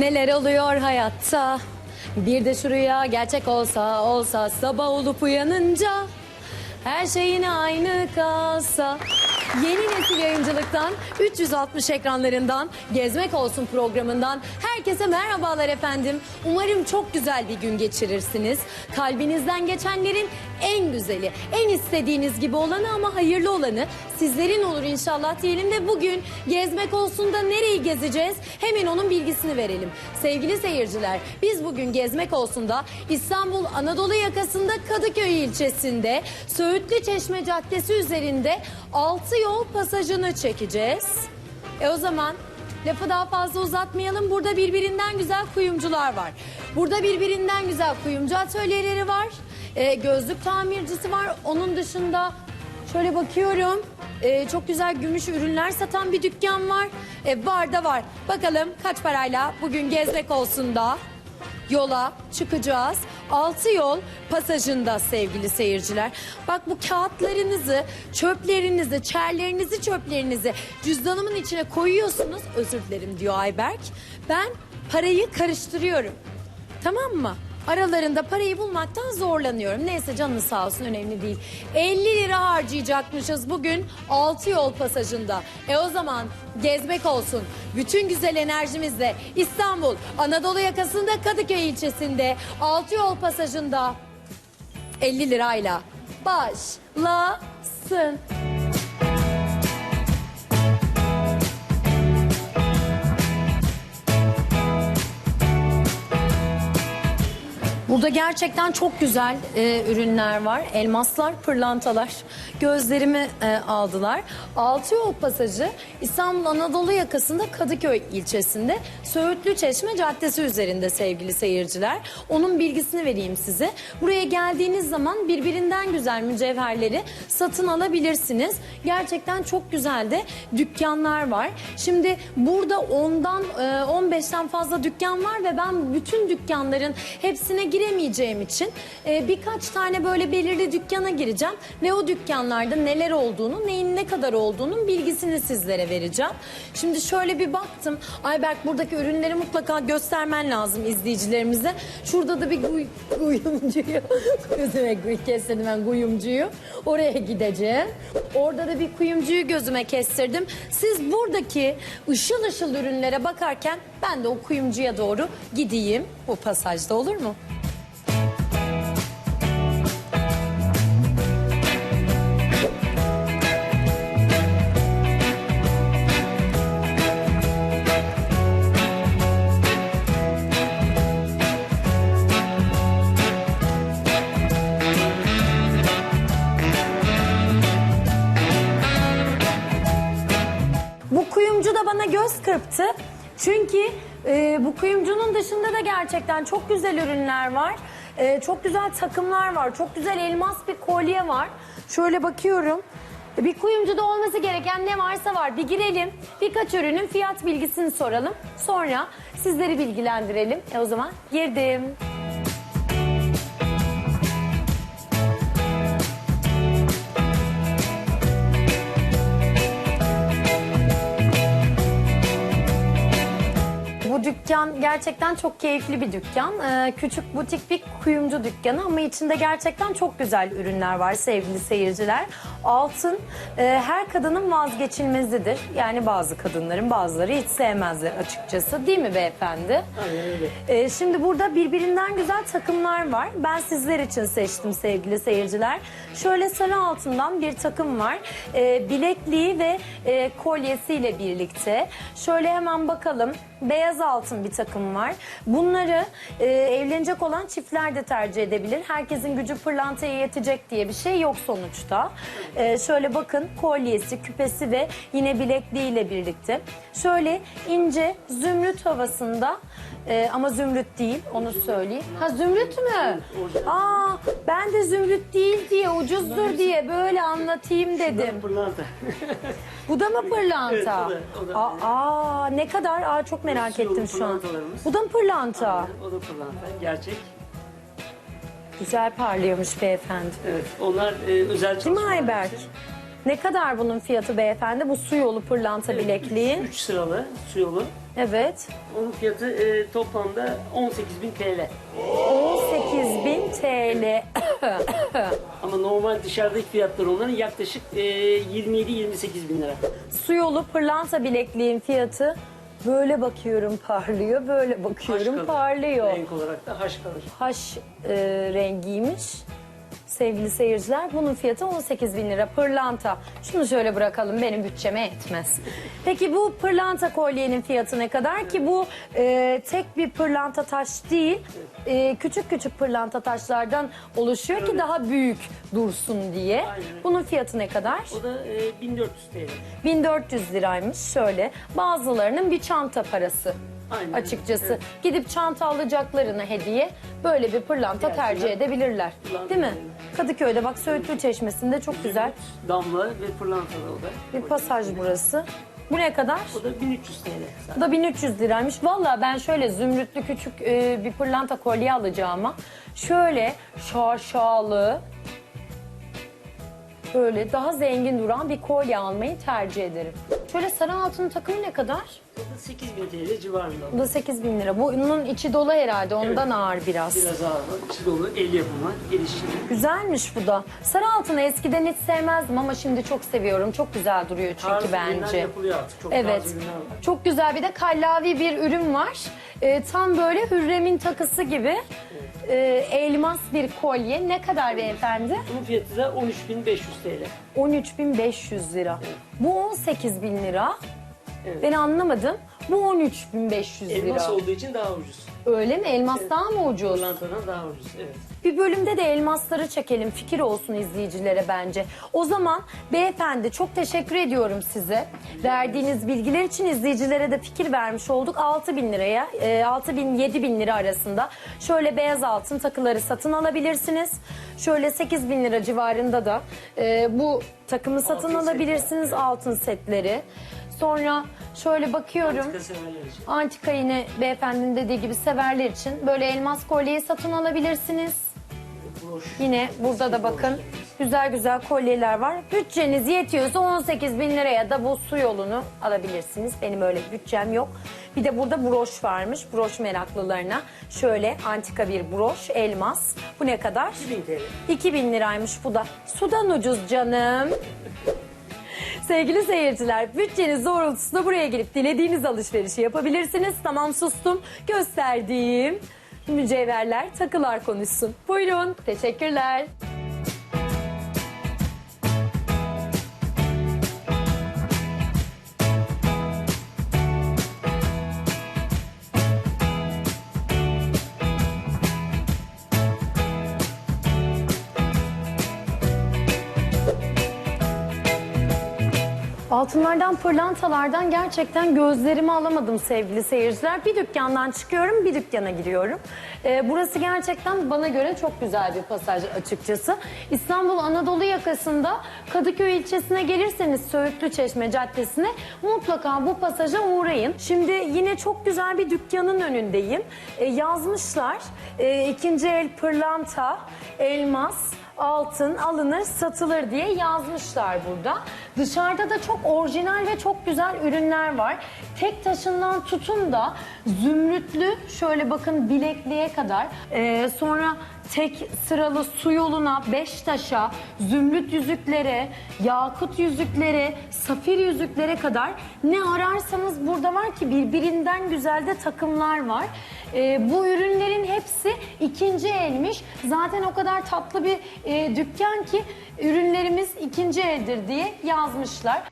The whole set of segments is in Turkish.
Neler oluyor hayatta? Bir de şu rüya gerçek olsa olsa Sabah olup uyanınca Her şey yine aynı kalsa Yeni nesil yayıncılıktan 360 ekranlarından Gezmek Olsun programından Herkese merhabalar efendim. Umarım çok güzel bir gün geçirirsiniz. Kalbinizden geçenlerin en güzeli En istediğiniz gibi olanı ama hayırlı olanı Sizlerin olur inşallah diyelim de bugün Gezmek Olsun da nereyi gezeceğiz? Hemen onun bilgisini verelim. Sevgili seyirciler biz bugün Gezmek Olsun da İstanbul Anadolu yakasında Kadıköy ilçesinde Söğütlü Çeşme Caddesi üzerinde altı yol pasajını çekeceğiz. E o zaman lafı daha fazla uzatmayalım. Burada birbirinden güzel kuyumcular var. Burada birbirinden güzel kuyumcu atölyeleri var. E, gözlük tamircisi var. Onun dışında şöyle bakıyorum. e, çok güzel gümüş ürünler satan bir dükkan var. E, var da var. Bakalım kaç parayla bugün gezmek olsun da yola çıkacağız. Altı yol pasajında sevgili seyirciler. Bak bu kağıtlarınızı, çöplerinizi, çerlerinizi, çöplerinizi cüzdanımın içine koyuyorsunuz. Özür dilerim diyor Ayberk. Ben parayı karıştırıyorum. Tamam mı? Aralarında parayı bulmaktan zorlanıyorum. Neyse canın sağ olsun önemli değil. 50 lira harcayacakmışız bugün 6 yol pasajında. E o zaman gezmek olsun. Bütün güzel enerjimizle İstanbul Anadolu yakasında Kadıköy ilçesinde 6 yol pasajında 50 lirayla başlasın. Burada gerçekten çok güzel e, ürünler var. Elmaslar, pırlantalar. Gözlerimi e, aldılar. Altıyol Pasajı İstanbul Anadolu yakasında Kadıköy ilçesinde Söğütlü Çeşme Caddesi üzerinde sevgili seyirciler. Onun bilgisini vereyim size. Buraya geldiğiniz zaman birbirinden güzel mücevherleri satın alabilirsiniz. Gerçekten çok güzel de dükkanlar var. Şimdi burada ondan e, 15'ten fazla dükkan var ve ben bütün dükkanların hepsine giremeyeceğim için e, birkaç tane böyle belirli dükkana gireceğim ve o dükkanlarda neler olduğunu, neyin ne kadar olduğunun bilgisini sizlere vereceğim. Şimdi şöyle bir baktım. Ayberk buradaki ürünleri mutlaka göstermen lazım izleyicilerimize. Şurada da bir guy, kuyumcuyu, gözüme kestirdim ben kuyumcuyu. Oraya gideceğim. Orada da bir kuyumcuyu gözüme kestirdim. Siz buradaki ışıl ışıl ürünlere bakarken ben de o kuyumcuya doğru gideyim. Bu pasajda olur mu? Çünkü e, bu kuyumcunun dışında da gerçekten çok güzel ürünler var. E, çok güzel takımlar var. Çok güzel elmas bir kolye var. Şöyle bakıyorum. Bir kuyumcuda olması gereken ne varsa var. Bir girelim. Birkaç ürünün fiyat bilgisini soralım. Sonra sizleri bilgilendirelim. E o zaman girdim. Dükkan gerçekten çok keyifli bir dükkan. Ee, küçük butik bir kuyumcu dükkanı ama içinde gerçekten çok güzel ürünler var sevgili seyirciler. Altın e, her kadının vazgeçilmezidir. Yani bazı kadınların bazıları hiç sevmezler açıkçası. Değil mi beyefendi? Aynen öyle. Ee, şimdi burada birbirinden güzel takımlar var. Ben sizler için seçtim sevgili seyirciler. Şöyle sarı altından bir takım var. Ee, bilekliği ve e, kolyesiyle birlikte. Şöyle hemen bakalım. Beyaz altın bir takım var. Bunları e, evlenecek olan çiftler de tercih edebilir. Herkesin gücü pırlantaya yetecek diye bir şey yok sonuçta. Ee, şöyle bakın kolyesi, küpesi ve yine bilekliğiyle birlikte. Şöyle ince zümrüt havasında e, ama zümrüt değil onu söyleyeyim. Ha zümrüt mü? Aa ben de zümrüt değil diye ucuzdur diye böyle anlatayım dedim. Pırlanta. Bu da mı pırlanta? Evet, o da- o da. Aa, aa, ne kadar? Aa çok merak ettim şu an. pırlantalarımız. Bu da mı pırlanta? o da pırlanta. Gerçek. Güzel parlıyormuş beyefendi. Evet. Onlar e, özel Değil mi çalışmalar Ayberk? için. Ne kadar bunun fiyatı beyefendi? Bu su yolu pırlanta bilekliğin. 3 sıralı su yolu. Evet. Onun fiyatı e, toplamda 18.000 TL. 18.000 TL. Ama normal dışarıdaki fiyatları onların yaklaşık e, 27-28 bin lira. su yolu pırlanta bilekliğin fiyatı böyle bakıyorum parlıyor, böyle Haş bakıyorum kalır. parlıyor. Renk olarak da haş kalır. Haş e, rengiymiş. Sevgili seyirciler bunun fiyatı 18 bin lira pırlanta. Şunu şöyle bırakalım benim bütçeme etmez. Peki bu pırlanta kolyenin fiyatı ne kadar ki bu e, tek bir pırlanta taş değil e, küçük küçük pırlanta taşlardan oluşuyor ki daha büyük dursun diye. Aynen. Bunun fiyatı ne kadar? O da e, 1400 TL. 1400 liraymış şöyle. Bazılarının bir çanta parası. Aynen. Açıkçası Evet. gidip çanta alacaklarına hediye böyle bir pırlanta Gerçekten. tercih edebilirler. Pırlanta Değil mi? önemli. Kadıköy'de bak Söğütlü Çeşmesi'nde çok güzel Damla ve pırlantalı o da. bir pasaj burası. Bu ne kadar? O da 1300 TL. Bu da 1300 liraymış. Valla ben şöyle zümrütlü küçük e, bir pırlanta kolye alacağıma şöyle şaşalı böyle daha zengin duran bir kolye almayı tercih ederim. Şöyle sarı altın takımı ne kadar? O da 8000 TL civarında. Bu da 8 bin lira. Bunun içi dolu herhalde ondan ağır biraz. Biraz ağır var. İçi dolu, el yapımı, el işçiliği. Güzelmiş bu da. Sarı altını eskiden hiç sevmezdim ama şimdi çok seviyorum. Çok güzel duruyor çünkü Tarzı ürünler bence. yapılıyor artık. Çok Evet. tarzı ürünler var. Çok güzel bir de kallavi bir ürün var. Ee, tam böyle Hürrem'in takısı gibi. Ee, elmas bir kolye. Ne kadar beyefendi? Bunun fiyatı da 13.500 TL. 13.500 lira. Bu 18.000 lira. Evet. Ben anlamadım. Bu 13.500 lira. Elmas olduğu için daha ucuz. Öyle mi? Elmas daha mı ucuz? Pırlantadan daha ucuz. Evet. Bir bölümde de elmasları çekelim. Fikir olsun izleyicilere bence. O zaman beyefendi çok teşekkür ediyorum size. Verdiğiniz bilgiler için izleyicilere de fikir vermiş olduk. 6 bin liraya, e, 6 bin 7 bin lira arasında şöyle beyaz altın takıları satın alabilirsiniz. Şöyle 8 bin lira civarında da e, bu takımı satın Altın alabilirsiniz. setler, evet. Altın setleri. Sonra şöyle bakıyorum. Antika severler için. Antika yine beyefendinin dediği gibi severler için böyle elmas kolyeyi satın alabilirsiniz. Broş. Yine burada da bakın güzel güzel kolyeler var. Bütçeniz yetiyorsa 18 bin liraya da bu su yolunu alabilirsiniz. Benim öyle bir bütçem yok. Bir de burada broş varmış. Broş meraklılarına. Şöyle antika bir broş, elmas. Bu ne kadar? 2000 TL. 2000 liraymış bu da. Sudan ucuz canım. Sevgili seyirciler, bütçeniz doğrultusunda buraya gelip dilediğiniz alışverişi yapabilirsiniz. Tamam sustum. Gösterdiğim mücevherler, takılar konuşsun. Buyurun. Teşekkürler. Altınlardan, pırlantalardan gerçekten gözlerimi alamadım sevgili seyirciler. Bir dükkandan çıkıyorum, bir dükkana giriyorum. Ee, burası gerçekten bana göre çok güzel bir pasaj açıkçası. İstanbul Anadolu yakasında Kadıköy ilçesine gelirseniz Söğütlü Çeşme Caddesi'ne mutlaka bu pasaja uğrayın. Şimdi yine çok güzel bir dükkanın önündeyim. Ee, yazmışlar e, ikinci el pırlanta, elmas, altın alınır satılır diye yazmışlar burada. Dışarıda da çok orijinal ve çok güzel ürünler var. Tek taşından tutun da zümrütlü şöyle bakın bilekliğe kadar Ee, sonra tek sıralı su yoluna, beş taşa, zümrüt yüzüklere, yakut yüzüklere, safir yüzüklere kadar ne ararsanız burada var ki birbirinden güzel de takımlar var. Ee, bu ürünlerin hepsi ikinci elmiş. Zaten o kadar tatlı bir e, dükkan ki ürünlerimiz ikinci eldir diye yazmışlar.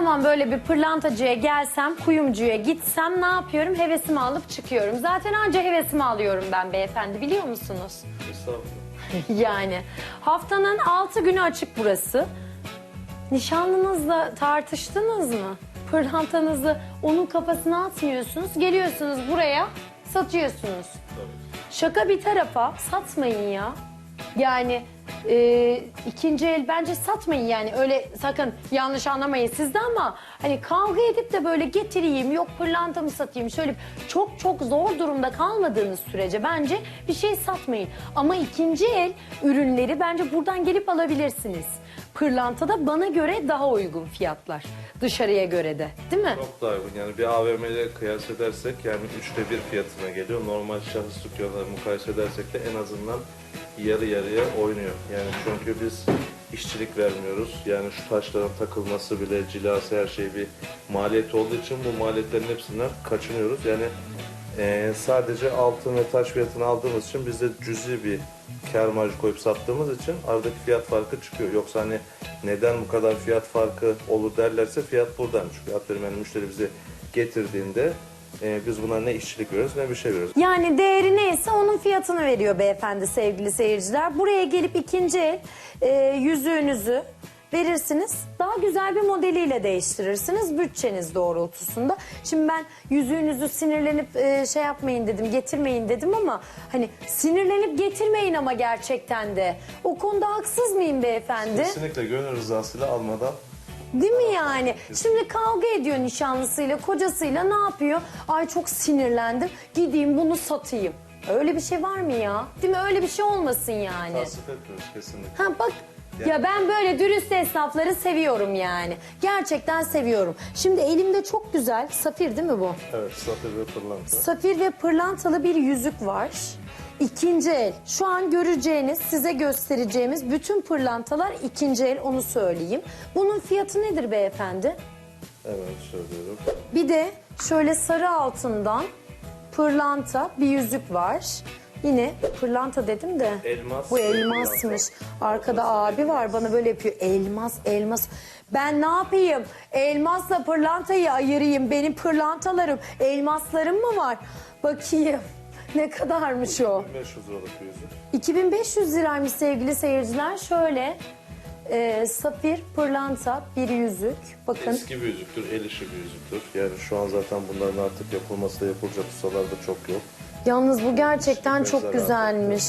Zaman böyle bir pırlantacıya gelsem, kuyumcuya gitsem ne yapıyorum? Hevesimi alıp çıkıyorum. Zaten anca hevesimi alıyorum ben beyefendi biliyor musunuz? yani haftanın 6 günü açık burası. Nişanlınızla tartıştınız mı? pırlantanızı onun kafasına atmıyorsunuz. Geliyorsunuz buraya satıyorsunuz. Şaka bir tarafa satmayın ya. Yani e, ikinci el bence satmayın yani öyle sakın yanlış anlamayın sizde ama hani kavga edip de böyle getireyim yok pırlantamı satayım şöyle çok çok zor durumda kalmadığınız sürece bence bir şey satmayın. Ama ikinci el ürünleri bence buradan gelip alabilirsiniz. Pırlanta da bana göre daha uygun fiyatlar dışarıya göre de değil mi? Çok daha uygun. Yani bir AVM ile kıyas edersek yani üçte bir fiyatına geliyor. Normal şahıs dükkanları mukayese edersek de en azından yarı yarıya oynuyor. Yani çünkü biz işçilik vermiyoruz. Yani şu taşların takılması bile cilası her şey bir maliyet olduğu için bu maliyetlerin hepsinden kaçınıyoruz. Yani eee, sadece altın ve taş fiyatını aldığımız için biz de cüzi bir kar marjı koyup sattığımız için aradaki fiyat farkı çıkıyor. Yoksa hani neden bu kadar fiyat farkı olur derlerse fiyat buradan çıkıyor. Atıyorum yani müşteri bize getirdiğinde e, biz buna ne işçilik veriyoruz ne bir şey veriyoruz. Yani değeri neyse onun fiyatını veriyor beyefendi sevgili seyirciler. Buraya gelip ikinci el e, yüzüğünüzü verirsiniz. Daha güzel bir modeliyle değiştirirsiniz bütçeniz doğrultusunda. Şimdi ben yüzüğünüzü sinirlenip e, şey yapmayın dedim, getirmeyin dedim ama hani sinirlenip getirmeyin ama gerçekten de. O konuda haksız mıyım beyefendi? Kesinlikle gönül rızasıyla almadan Değil mi yani? Şimdi kavga ediyor nişanlısıyla, kocasıyla ne yapıyor? Ay çok sinirlendim. Gideyim bunu satayım. Öyle bir şey var mı ya? Değil mi? Öyle bir şey olmasın yani. tasvip etmiyoruz kesinlikle. Ha bak ya ben böyle dürüst esnafları seviyorum yani. Gerçekten seviyorum. Şimdi elimde çok güzel safir değil mi bu? Evet safir ve pırlanta. Safir ve pırlantalı bir yüzük var. İkinci el. Şu an göreceğiniz, size göstereceğimiz bütün pırlantalar ikinci el onu söyleyeyim. Bunun fiyatı nedir beyefendi? Hemen söylüyorum. Bir de şöyle sarı altından pırlanta bir yüzük var. Yine pırlanta dedim de. Elmas Bu elmasmış. Arkada abi var bana böyle yapıyor. Elmas, elmas. Ben ne yapayım? Elmasla pırlantayı ayırayım. Benim pırlantalarım, elmaslarım mı var? Bakayım. Ne kadarmış o? 500 liralık bir yüzük. 2500 liraymış sevgili seyirciler. Şöyle e, safir, pırlanta bir yüzük. Bakın. Eski bir yüzüktür, el işi bir yüzüktür. Yani şu an zaten bunların artık yapılması da yapılacak ustalar da çok yok. Yalnız bu gerçekten çok güzelmiş.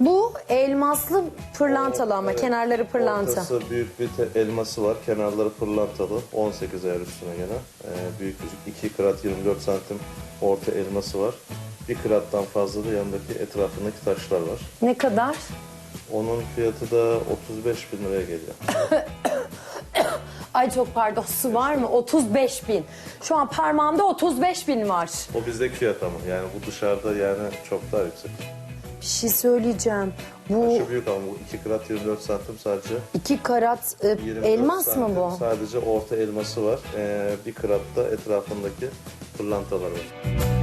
Bu elmaslı pırlantalı ama Evet. kenarları pırlanta. Ortası büyük bir te- elması var, kenarları pırlantalı. 18 ayar üstüne gene. Ee, büyük yüzük 2 krat 24 santim orta elması var. Bir krattan fazla da yanındaki etrafındaki taşlar var. Ne kadar? Onun fiyatı da 35 bin liraya geliyor. Ay çok pardon su var mı? 35 bin. Şu an parmağımda 35 bin var. O bizdeki fiyat ama yani bu dışarıda yani çok daha yüksek. Bir şey söyleyeceğim. Bu Şu büyük ama bu 2 krat 24 santim sadece. iki karat e, 24 elmas mı santim bu? Sadece orta elması var. Ee, bir kratta etrafındaki pırlantalar var.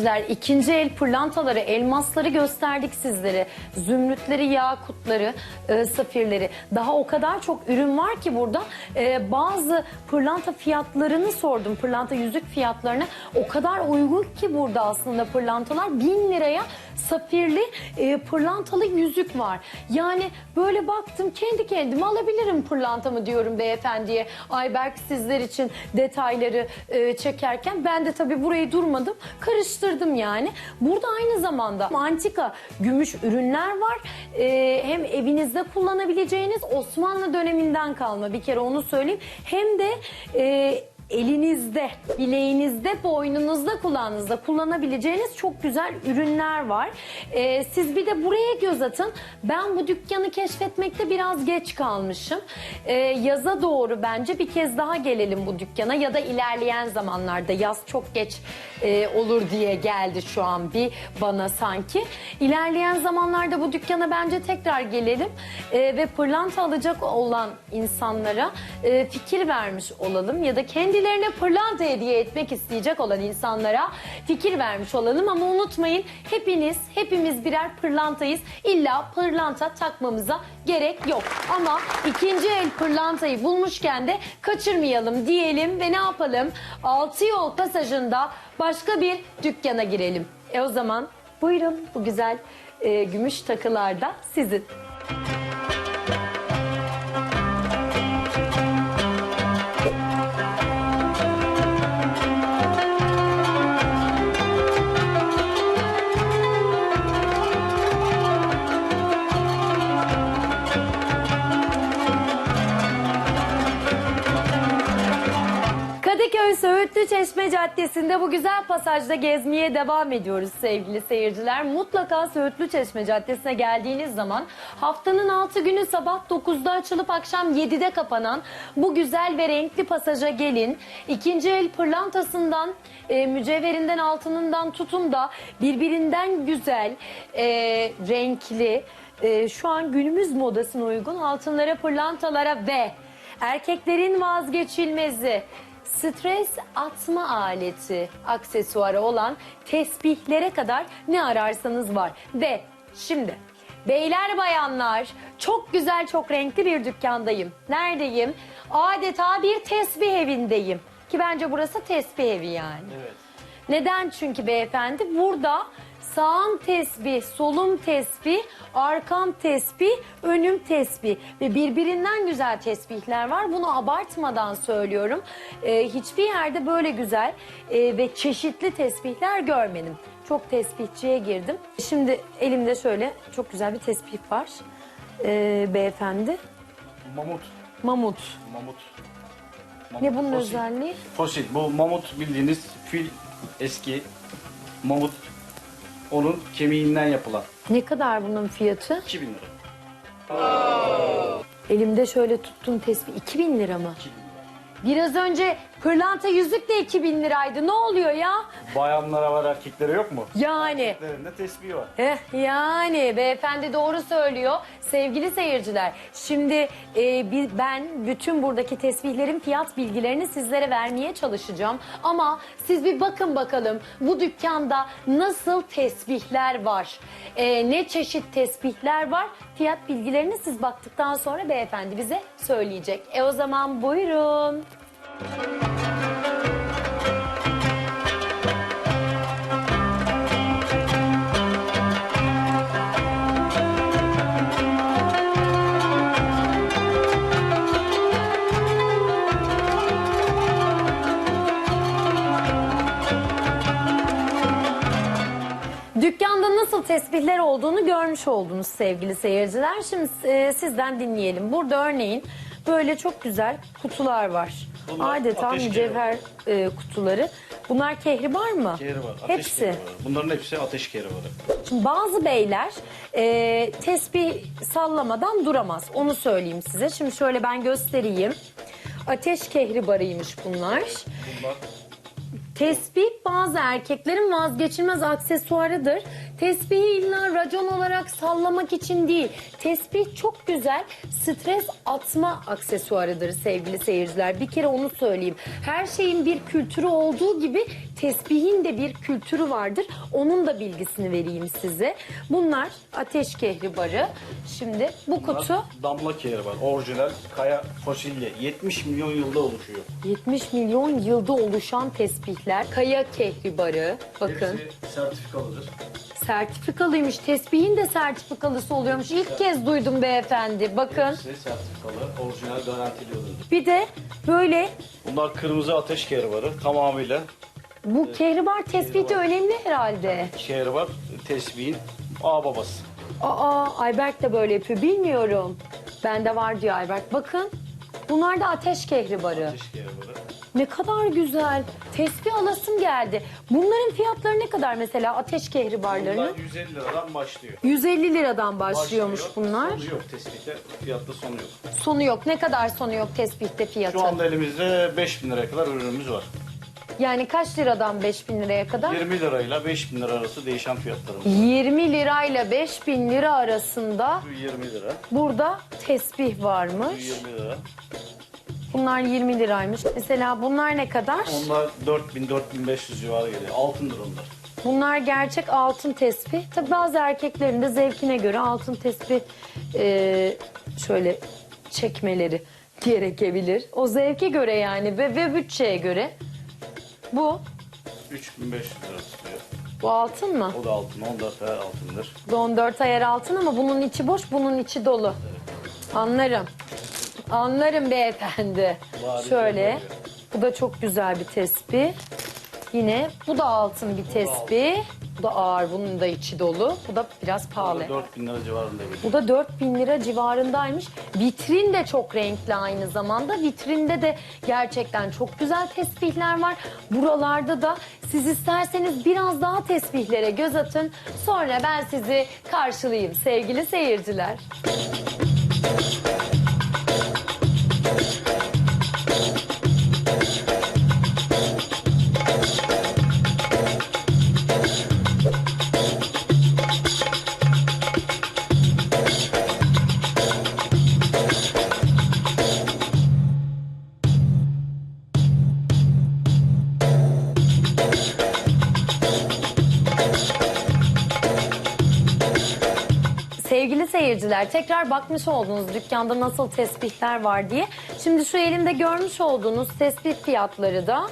Seyirciler, ikinci el pırlantaları, elmasları gösterdik sizlere. Zümrütleri, yakutları, e, safirleri. Daha o kadar çok ürün var ki burada. E, bazı pırlanta fiyatlarını sordum. Pırlanta yüzük fiyatlarını. O kadar uygun ki burada aslında pırlantalar. Bin liraya safirli e, pırlantalı yüzük var. Yani böyle baktım kendi kendime alabilirim pırlantamı diyorum beyefendiye. Ayberk sizler için detayları e, çekerken ben de tabii burayı durmadım karıştırdım yani. Burada aynı zamanda antika gümüş ürünler var. E, hem evinizde kullanabileceğiniz Osmanlı döneminden kalma bir kere onu söyleyeyim. Hem de e, elinizde, bileğinizde, boynunuzda, kulağınızda kullanabileceğiniz çok güzel ürünler var. Ee, siz bir de buraya göz atın. Ben bu dükkanı keşfetmekte biraz geç kalmışım. Ee, yaza doğru bence bir kez daha gelelim bu dükkana ya da ilerleyen zamanlarda yaz çok geç e, olur diye geldi şu an bir bana sanki. İlerleyen zamanlarda bu dükkana bence tekrar gelelim e, ve pırlanta alacak olan insanlara e, fikir vermiş olalım ya da kendilerine pırlanta hediye etmek isteyecek olan insanlara fikir vermiş olalım ama unutmayın hepiniz hepimiz birer pırlantayız. İlla pırlanta takmamıza gerek yok. Ama ikinci el pırlantayı bulmuşken de kaçırmayalım diyelim ve ne yapalım? Altı yol pasajında başka bir dükkana girelim. E o zaman buyurun bu güzel e, gümüş takılar da sizin. Söğütlü Çeşme Caddesi'nde bu güzel pasajda gezmeye devam ediyoruz sevgili seyirciler. Mutlaka Söğütlü Çeşme Caddesi'ne geldiğiniz zaman haftanın 6 günü sabah 9'da açılıp akşam 7'de kapanan bu güzel ve renkli pasaja gelin. İkinci el pırlantasından, e, mücevherinden, altınından tutun da birbirinden güzel, e, renkli, e, şu an günümüz modasına uygun altınlara, pırlantalara ve erkeklerin vazgeçilmezi stres atma aleti aksesuarı olan tesbihlere kadar ne ararsanız var. Ve şimdi beyler bayanlar çok güzel çok renkli bir dükkandayım. Neredeyim? Adeta bir tesbih evindeyim. Ki bence burası tesbih evi yani. Evet. Neden? Çünkü beyefendi burada sağım tesbih, solum tesbih, arkam tesbih, önüm tesbih ve birbirinden güzel tesbihler var. Bunu abartmadan söylüyorum. Ee, hiçbir yerde böyle güzel e, ve çeşitli tesbihler görmedim. Çok tesbihçiye girdim. Şimdi elimde şöyle çok güzel bir tesbih var. Ee, beyefendi. Mamut. Mamut. Mamut. Ne bunun Fosil. özelliği? Fosil. Bu mamut bildiğiniz fil eski mamut. Onun kemiğinden yapılan. Ne kadar bunun fiyatı? 2000 lira. Elimde şöyle tuttuğum tesbih 2000 lira mı? 2000 lira. Biraz önce pırlanta yüzük de 2000 liraydı. Ne oluyor ya? Bayanlara var erkeklere yok mu? Yani. Erkeklerinde tesbih var. Eh, yani beyefendi doğru söylüyor. Sevgili seyirciler, şimdi e, bi- ben bütün buradaki tesbihlerin fiyat bilgilerini sizlere vermeye çalışacağım. Ama siz bir bakın bakalım bu dükkanda nasıl tesbihler var? E, ne çeşit tesbihler var? Fiyat bilgilerini siz baktıktan sonra beyefendi bize söyleyecek. E o zaman buyurun. Dükkanda nasıl tesbihler olduğunu görmüş oldunuz sevgili seyirciler. Şimdi e, sizden dinleyelim. Burada örneğin böyle çok güzel kutular var. Bunlar Adeta ateş mücevher e, kutuları. Bunlar kehribar mı? Kehri var. Ateş Hepsi. kehri var. Bunların hepsi ateş kehri var. Şimdi bazı beyler e, tesbih sallamadan duramaz. Onu söyleyeyim size. Şimdi şöyle ben göstereyim. Ateş kehribarıymış bunlar. Bunlar Tesbih bazı erkeklerin vazgeçilmez aksesuarıdır. Tesbihi illa racon olarak sallamak için değil. Tesbih çok güzel stres atma aksesuarıdır sevgili seyirciler. Bir kere onu söyleyeyim. Her şeyin bir kültürü olduğu gibi tesbihin de bir kültürü vardır. Onun da bilgisini vereyim size. Bunlar ateş kehribarı. Şimdi bu kutu damla kehri var. Orijinal kaya fosilli. 70 milyon yılda oluşuyor. 70 milyon yılda oluşan tesbihler. Kaya kehribarı. Bakın. Hepsi sertifikalıdır. Sertifikalıymış. Tesbihin de sertifikalısı oluyormuş. İlk kez duydum beyefendi. Bakın. Hepsi sertifikalı. Orijinal garantili oluyor. Bir de böyle Bunlar kırmızı ateş kehri varı. Tamamıyla bu kehribar tespih de önemli herhalde. kehri var. Tesbihin ağ babası. Aa Ayberk de böyle yapıyor. Bilmiyorum. Bende var diyor Ayberk. Bakın. Bunlar da ateş kehribarı. Ateş kehri varı. Ne kadar güzel. Tespih alasım geldi. Bunların fiyatları ne kadar mesela ateş kehribarlarının? Bunlar 150 liradan başlıyor. 150 liradan başlıyormuş Başlıyor. bunlar. Sonu yok tespihte. Fiyatta sonu yok. Sonu yok. Ne kadar sonu yok tespihte fiyatı? Şu anda elimizde 5000 liraya kadar ürünümüz var. Yani kaç liradan 5000 liraya kadar? 20 lirayla 5000 lira arası değişen fiyatlarımız var. 20 lirayla 5000 lira arasında Bu 20 lira. burada tesbih varmış. 20 lira. Bunlar 20 liraymış. Mesela bunlar ne kadar? Onlar 4000-4500 civarı geliyor. Altındır onlar. Bunlar gerçek altın tesbih. Tabi bazı erkeklerin de zevkine göre altın tesbih e, şöyle çekmeleri gerekebilir. O zevke göre yani ve, ve bütçeye göre. Bu, 3500 lira tutuyor. bu altın mı? O da altın. 14 ay altındır. 14 ayar altın ama bunun içi boş, bunun içi dolu. Anlarım. Anlarım beyefendi. Şöyle. Bu da çok güzel bir tespih. Yine bu da altın bir tespih. Bu da ağır, bunun da içi dolu. Bu da biraz pahalı. da 4000 lira civarında geliyor. Bu da 4000 lira civarındaymış. Vitrin de çok renkli aynı zamanda. Vitrinde de gerçekten çok güzel tesbihler var. Buralarda da siz isterseniz biraz daha tesbihlere göz atın. Sonra ben sizi karşılayayım sevgili seyirciler. Thank you. Seyirciler tekrar bakmış olduğunuz dükkanda nasıl tesbihler var diye. Şimdi şu elimde görmüş olduğunuz tesbih fiyatları da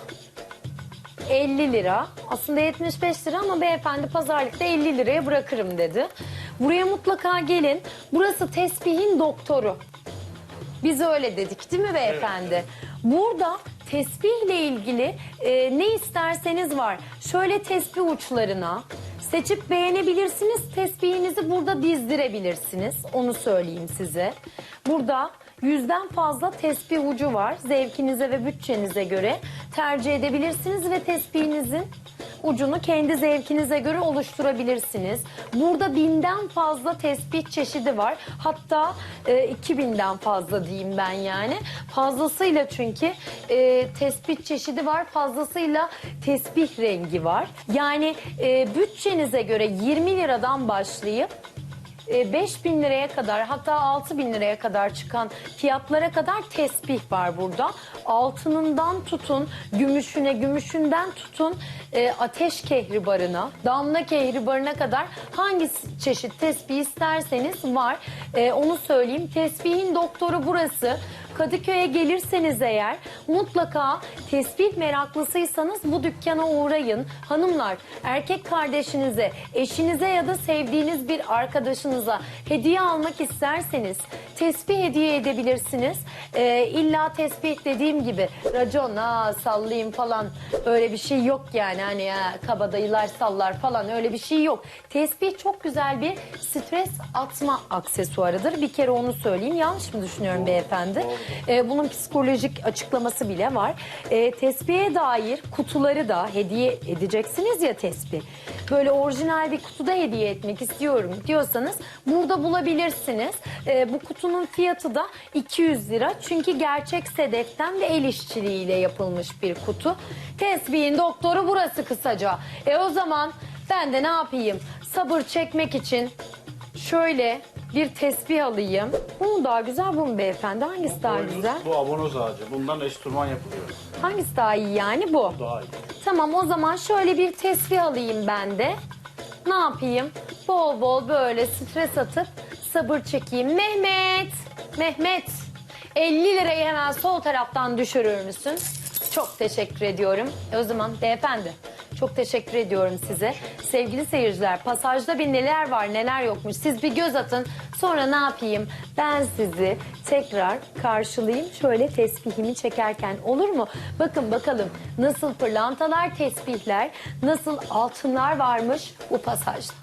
50 lira. Aslında 75 lira ama beyefendi pazarlıkta 50 liraya bırakırım dedi. Buraya mutlaka gelin. Burası tesbihin doktoru. Biz öyle dedik değil mi beyefendi? Burada tesbihle ilgili e, ne isterseniz var. Şöyle tesbih uçlarına seçip beğenebilirsiniz. Tesbihinizi burada dizdirebilirsiniz. Onu söyleyeyim size. Burada yüzden fazla tesbih ucu var. Zevkinize ve bütçenize göre tercih edebilirsiniz ve tespihinizin ucunu kendi zevkinize göre oluşturabilirsiniz. Burada binden fazla tespih çeşidi var. Hatta e, 2000'den fazla diyeyim ben yani. Fazlasıyla çünkü e, tespih çeşidi var. Fazlasıyla tesbih rengi var. Yani e, bütçenize göre 20 liradan başlayıp e, 5 bin liraya kadar hatta 6 bin liraya kadar çıkan fiyatlara kadar tesbih var burada. Altınından tutun, gümüşüne, gümüşünden tutun e, ateş kehribarına, damla kehribarına kadar hangi çeşit tesbih isterseniz var. E, onu söyleyeyim. Tesbihin doktoru burası. Kadıköy'e gelirseniz eğer mutlaka tesbih meraklısıysanız bu dükkana uğrayın. Hanımlar erkek kardeşinize, eşinize ya da sevdiğiniz bir arkadaşınıza hediye almak isterseniz tesbih hediye edebilirsiniz. Ee, illa tesbih dediğim gibi racon ha sallayayım falan öyle bir şey yok yani hani ya, kabadayılar sallar falan öyle bir şey yok. Tesbih çok güzel bir stres atma aksesuarıdır. Bir kere onu söyleyeyim. Yanlış mı düşünüyorum beyefendi? Ee, bunun psikolojik açıklaması bile var. Ee, tesbihe dair kutuları da hediye edeceksiniz ya tesbih. Böyle orijinal bir kutuda hediye etmek istiyorum diyorsanız burada bulabilirsiniz. Ee, bu kutunun fiyatı da 200 lira. Çünkü gerçek sedeften ve el işçiliğiyle yapılmış bir kutu. Tesbihin doktoru burası kısaca. E o zaman ben de ne yapayım? Sabır çekmek için şöyle bir tesbih alayım. Bu mu daha güzel bu mu beyefendi? Hangisi daha Boynuz, güzel? Bu abonoz ağacı. Bundan enstrüman yapılıyor. Hangisi daha iyi yani bu? Daha iyi. Tamam o zaman şöyle bir tesbih alayım ben de. Ne yapayım? Bol bol böyle stres atıp sabır çekeyim. Mehmet, Mehmet 50 lirayı hemen sol taraftan düşürür müsün? Çok teşekkür ediyorum. E o zaman beyefendi çok teşekkür ediyorum size. Sevgili seyirciler pasajda bir neler var neler yokmuş siz bir göz atın. Sonra ne yapayım ben sizi tekrar karşılayayım şöyle tesbihimi çekerken olur mu? Bakın bakalım nasıl pırlantalar tesbihler nasıl altınlar varmış bu pasajda.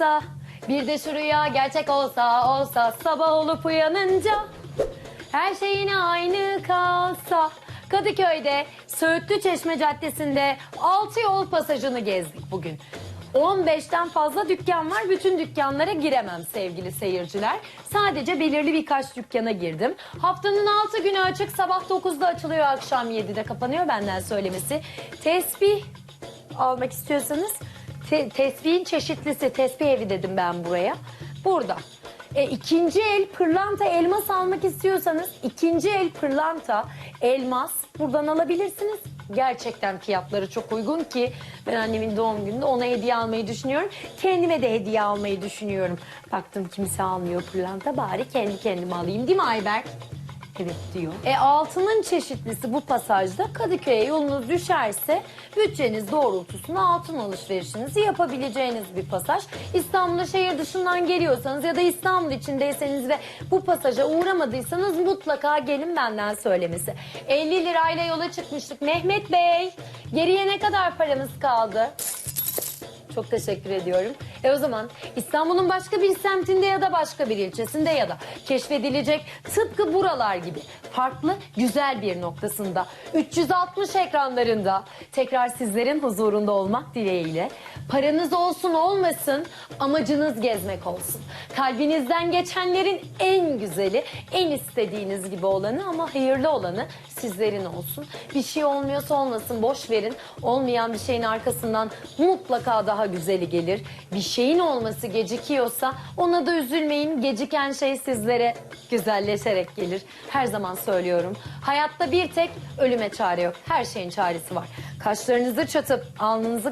Hayatta. Bir de şu rüya gerçek olsa olsa sabah olup uyanınca her şey yine aynı kalsa. Kadıköy'de Söğütlü Çeşme Caddesi'nde altı yol pasajını gezdik bugün. 15'ten fazla dükkan var. Bütün dükkanlara giremem sevgili seyirciler. Sadece belirli birkaç dükkana girdim. Haftanın 6 günü açık. Sabah 9'da açılıyor, akşam 7'de kapanıyor benden söylemesi. Tesbih almak istiyorsanız te- tesbihin çeşitlisi, tesbih evi dedim ben buraya. Burada. E, ikinci el pırlanta elmas almak istiyorsanız ikinci el pırlanta elmas buradan alabilirsiniz. Gerçekten fiyatları çok uygun ki ben annemin doğum gününde ona hediye almayı düşünüyorum. Kendime de hediye almayı düşünüyorum. Baktım kimse almıyor pırlanta bari kendi kendime alayım değil mi Ayberk? Evet diyor. E altının çeşitlisi bu pasajda Kadıköy'e yolunuz düşerse bütçeniz doğrultusunda altın alışverişinizi yapabileceğiniz bir pasaj. İstanbul'a şehir dışından geliyorsanız ya da İstanbul içindeyseniz ve bu pasaja uğramadıysanız mutlaka gelin benden söylemesi. 50 lirayla yola çıkmıştık. Mehmet Bey geriye ne kadar paramız kaldı? Çok teşekkür ediyorum. E o zaman İstanbul'un başka bir semtinde ya da başka bir ilçesinde ya da keşfedilecek tıpkı buralar gibi farklı güzel bir noktasında 360 ekranlarında tekrar sizlerin huzurunda olmak dileğiyle paranız olsun olmasın amacınız gezmek olsun. Kalbinizden geçenlerin en güzeli en istediğiniz gibi olanı ama hayırlı olanı sizlerin olsun. Bir şey olmuyorsa olmasın boş verin. Olmayan bir şeyin arkasından mutlaka daha güzeli gelir. Bir şeyin olması gecikiyorsa ona da üzülmeyin. Geciken şey sizlere güzelleşerek gelir. Her zaman söylüyorum. Hayatta bir tek ölüme çare yok. Her şeyin çaresi var. Kaşlarınızı çatıp alnınızı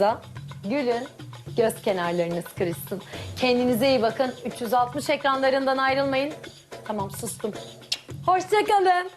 kırıştıracağınıza gülün. Göz kenarlarınız kırışsın. Kendinize iyi bakın. 360 ekranlarından ayrılmayın. Tamam sustum. Hoşçakalın.